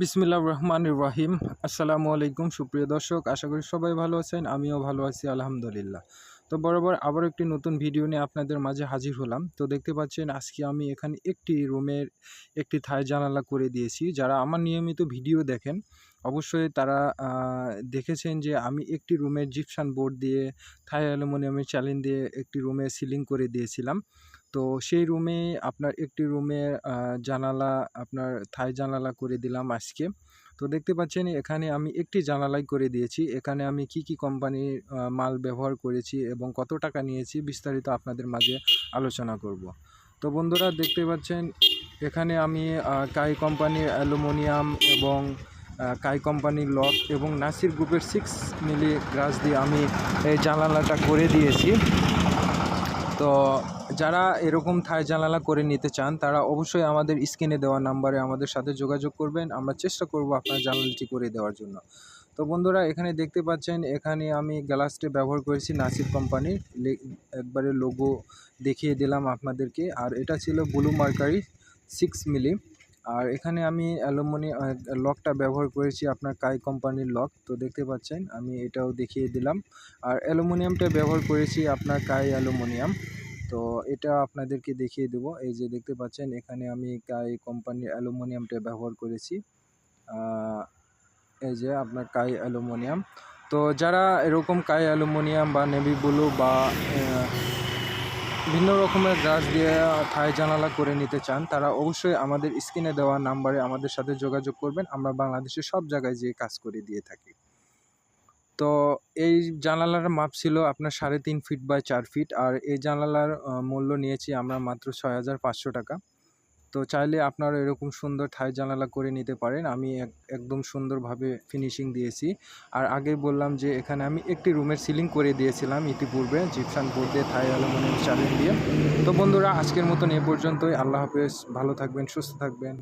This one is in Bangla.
বিসমিল্লাহ রহমান রাহিম। আসসালামু আলাইকুম, সুপ্রিয় দর্শক, আশা করি সবাই ভালো আছেন, আমিও ভালো আছি, আলহামদুলিল্লাহ। তো বরাবর আবার একটি নতুন ভিডিও নিয়ে আপনাদের মাঝে হাজির হলাম। তো দেখতে পাচ্ছেন, আজকে আমি এখানে একটি রুমের একটি থাই জানালা করে দিয়েছি। যারা আমার নিয়মিত ভিডিও দেখেন, অবশ্যই তারা দেখেছেন যে আমি একটি রুমের জিপসান বোর্ড দিয়ে, থাই অ্যালুমিনিয়ামের চ্যালেঞ্জ দিয়ে একটি রুমে সিলিং করে দিয়েছিলাম। তো সেই রুমে আপনার একটি রুমে জানালা, আপনার থাই জানালা করে দিলাম আজকে। তো দেখতে পাচ্ছেন এখানে আমি একটি জানালাই করে দিয়েছি। এখানে আমি কি কি কোম্পানির মাল ব্যবহার করেছি এবং কত টাকা নিয়েছি বিস্তারিত আপনাদের মাঝে আলোচনা করব। তো বন্ধুরা দেখতে পাচ্ছেন এখানে আমি কাই কোম্পানির অ্যালুমিনিয়াম এবং কাই কোম্পানির লক এবং নাসির গ্রুপের সিক্স মিলি গ্রাস দিয়ে আমি এই জানালাটা করে দিয়েছি। তো যারা এরকম থাই জানালা করে নিতে চান, তারা অবশ্যই আমাদের স্ক্রিনে দেওয়া নাম্বারে আমাদের সাথে যোগাযোগ করবেন। আমরা চেষ্টা করব আপনার জানালাটি করে দেওয়ার জন্য। তো বন্ধুরা, এখানে দেখতে পাচ্ছেন, এখানে আমি গ্লাসটি ব্যবহার করেছি নাসির কোম্পানির। একবারে লোগো দেখিয়ে দিলাম আপনাদেরকে। আর এটা ছিল ব্লু মার্কারি সিক্স মিলি আর এখানে আমি অ্যালুমিনিয়াম লকটা ব্যবহার করেছি আপনার কাই কোম্পানির লক, তো দেখতে পাচ্ছেন আমি এটাও দেখিয়ে দিলাম। আর অ্যালুমিনিয়ামটা ব্যবহার করেছি আপনার কাই অ্যালুমিনিয়াম, তো এটা আপনাদেরকে দেখিয়ে দেব। এই যে দেখতে পাচ্ছেন এখানে আমি কাই কোম্পানির অ্যালুমিনিয়ামটা ব্যবহার করেছি। এই যে আপনার কাই অ্যালুমিনিয়াম, তো যারা এরকম কাই অ্যালুমিনিয়াম বা নেভি ব্লু বা ভিন্ন রকমের গাছ দিয়ে ঠায় জানালা করে নিতে চান, তারা অবশ্যই আমাদের স্ক্রিনে দেওয়া নাম্বারে আমাদের সাথে যোগাযোগ করবেন। আমরা বাংলাদেশের সব জায়গায় যেয়ে কাজ করে দিয়ে থাকি। তো এই জানালার মাপ ছিল আপনার সাড়ে তিন ফিট বাই চার ফিট, আর এই জানালার মূল্য নিয়েছি আমরা মাত্র ছয় হাজার পাঁচশো টাকা। তো চাইলে আপনারা এরকম সুন্দর ঠাই জানালা করে নিতে পারেন। আমি এক- একদম সুন্দরভাবে ফিনিশিং দিয়েছি। আর আগে বললাম যে, এখানে আমি একটি রুমের সিলিং করে দিয়েছিলাম ইতিপূর্বে জিপসান বোর্ড থাই অ্যালুমিনিয়াম চালিয়ে দিয়ে। তো বন্ধুরা, আজকের মতন এ পর্যন্তই। আল্লাহ হাফেজ। ভালো থাকবেন, সুস্থ থাকবেন।